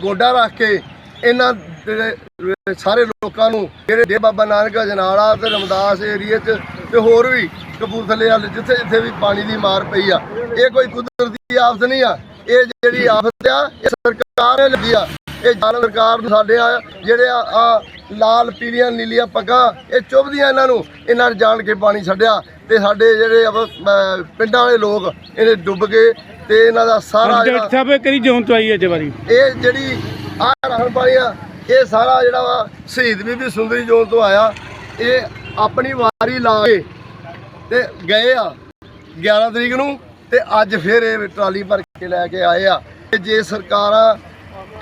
ਗੋਡਾ ਰੱਖ ਕੇ ਇਹਨਾਂ ਦੇ ਸਾਰੇ ਲੋਕਾਂ ਨੂੰ, ਜਿਹੜੇ ਡੇ ਬਾਬਾ ਨਾਨਕ ਜਨਾਲਾ ਤੇ ਰਮਦਾਸ ਏਰੀਏ 'ਚ ਤੇ ਹੋਰ ਵੀ ਕਪੂਰਥਲੇ ਵਾਲੇ, ਜਿੱਥੇ ਜਿੱਥੇ ਵੀ ਪਾਣੀ ਦੀ ਮਾਰ ਪਈ ਆ, ਇਹ ਕੋਈ ਕੁਦਰਤੀ ਆਫਤ ਨਹੀਂ ਆ। ਇਹ ਜਿਹੜੀ ਆਫਤ ਆ, ਇਹ ਸਰਕਾਰ ਨੇ ਲੱਗੀ ਆ। ਇਹ ਜਾਨ ਸਰਕਾਰ ਨੂੰ ਸਾਡੇ ਆ ਜਿਹੜੇ ਆ ਲਾਲ ਪੀਲੀਆਂ ਨੀਲੀਆਂ ਪੱਗਾਂ ਇਹ ਚੁੱਭਦੀਆਂ ਇਹਨਾਂ ਨੂੰ। ਇਹਨਾਂ ਨੇ ਜਾਣ ਕੇ ਪਾਣੀ ਛੱਡਿਆ ਤੇ ਸਾਡੇ ਜਿਹੜੇ ਪਿੰਡਾਂ ਵਾਲੇ ਲੋਕ ਇਹਨੇ ਡੁੱਬ ਗਏ ਤੇ ਇਹਨਾਂ ਦਾ ਸਾਰਾ ਜਿਹੜਾ ਸਾਹਿਬ ਇਹ ਕਿਹੜੀ ਜ਼ੋਨ ਤੋਂ ਆਈ ਹੈ ਇਹ ਵਾਰੀ? ਇਹ ਜਿਹੜੀ ਆ ਰਹਿਣ ਵਾਲੀ ਆ ਇਹ ਸਾਰਾ ਜਿਹੜਾ ਵਾ ਸ਼ਹੀਦ ਬੀਬੀ ਸੁੰਦਰੀ ਜੋਨ ਤੋਂ ਆਇਆ। ਇਹ ਆਪਣੀ ਵਾਰੀ ਲਾ ਕੇ ਤੇ ਗਏ ਆ 11 ਤਰੀਕ ਨੂੰ ਤੇ ਅੱਜ ਫਿਰ ਇਹ ਟਰਾਲੀ ਭਰ ਕੇ ਲੈ ਕੇ ਆਏ ਆ। ਜੇ ਸਰਕਾਰਾਂ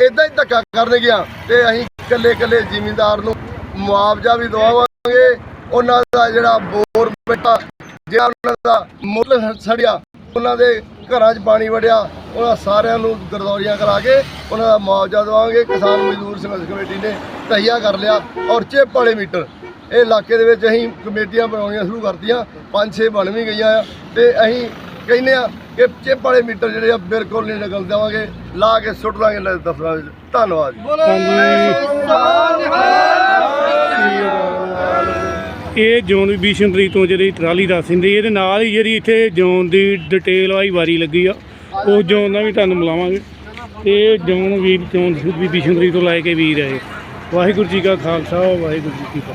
ਇਦਾਂ ਹੀ ਧੱਕਾ ਕਰਨਗੀਆਂ ਤੇ ਅਸੀਂ ਇਕੱਲੇ ਇਕੱਲੇ ਜ਼ਿਮੀਂਦਾਰ ਨੂੰ ਮੁਆਵਜ਼ਾ ਵੀ ਦਵਾਵਾਂਗੇ। ਉਹਨਾਂ ਦਾ ਜਿਹੜਾ ਬੋਰ ਬੇਟਾ ਜਿਹੜਾ ਉਹਨਾਂ ਦਾ ਮੁੱਲ ਸੜਿਆ, ਉਹਨਾਂ ਦੇ ਘਰਾਂ 'ਚ ਪਾਣੀ ਵੜਿਆ, ਉਹਨਾਂ ਸਾਰਿਆਂ ਨੂੰ ਗਰਦੌਰੀਆਂ ਕਰਾ ਕੇ ਉਹਨਾਂ ਦਾ ਮੁਆਵਜ਼ਾ ਦੇਵਾਂਗੇ। ਕਿਸਾਨ ਮਜ਼ਦੂਰ ਸੰਘਰਸ਼ ਕਮੇਟੀ ਨੇ ਤਹੀਆ ਕਰ ਲਿਆ ਔਰ ਚਿੱਪ ਵਾਲੇ ਮੀਟਰ। ਇਹ ਇਲਾਕੇ ਦੇ ਵਿੱਚ ਅਸੀਂ ਕਮੇਟੀਆਂ ਬਣਾਉਣੀਆਂ ਸ਼ੁਰੂ ਕਰਤੀਆਂ, ਪੰਜ ਛੇ ਬਣ ਵੀ ਗਈਆਂ ਆ ਤੇ ਅਸੀਂ ਕਹਿੰਦੇ ਆ ਕਿ ਚਿੱਪ ਵਾਲੇ ਮੀਟਰ ਜਿਹੜੇ ਆ ਬਿਲਕੁਲ ਨਹੀਂ ਨਿਕਲ ਦੇਵਾਂਗੇ। ਲਾ ਕੇ ਸੁੱਟ ਲਾਂਗੇ ਲੈ ਦਫ਼ਤਰਾਂ ਵਿੱਚ ਧੰਨਵਾਦ ਇਹ ਜ਼ੋਨ ਵੀ ਭੀਸ਼ਣ ਤਰੀਕ ਤੋਂ ਜਿਹੜੀ ਟਰਾਲੀ ਦੱਸ ਦਿੰਦੀ ਇਹਦੇ ਨਾਲ ਹੀ ਜਿਹੜੀ ਇੱਥੇ ਜ਼ੋਨ ਦੀ ਡਿਟੇਲ ਵਾਲੀ ਵਾਰੀ ਲੱਗੀ ਆ ਉਹ ਜ਼ੋਨ ਦਾ ਵੀ ਤੁਹਾਨੂੰ ਮਿਲਾਵਾਂਗੇ। ਇਹ ਜ਼ੋਨ ਵੀ ਜ਼ੋਨ ਵੀ ਭੀਸ਼ਣ ਤਰੀਕ ਤੋਂ ਲੈ ਕੇ ਵੀਰ ਆਏ। ਵਾਹਿਗੁਰੂ ਜੀ ਕਾ ਖਾਲਸਾ ਵਾਹਿਗੁਰੂ ਜੀ ਕੀ ਫਤਿਹ।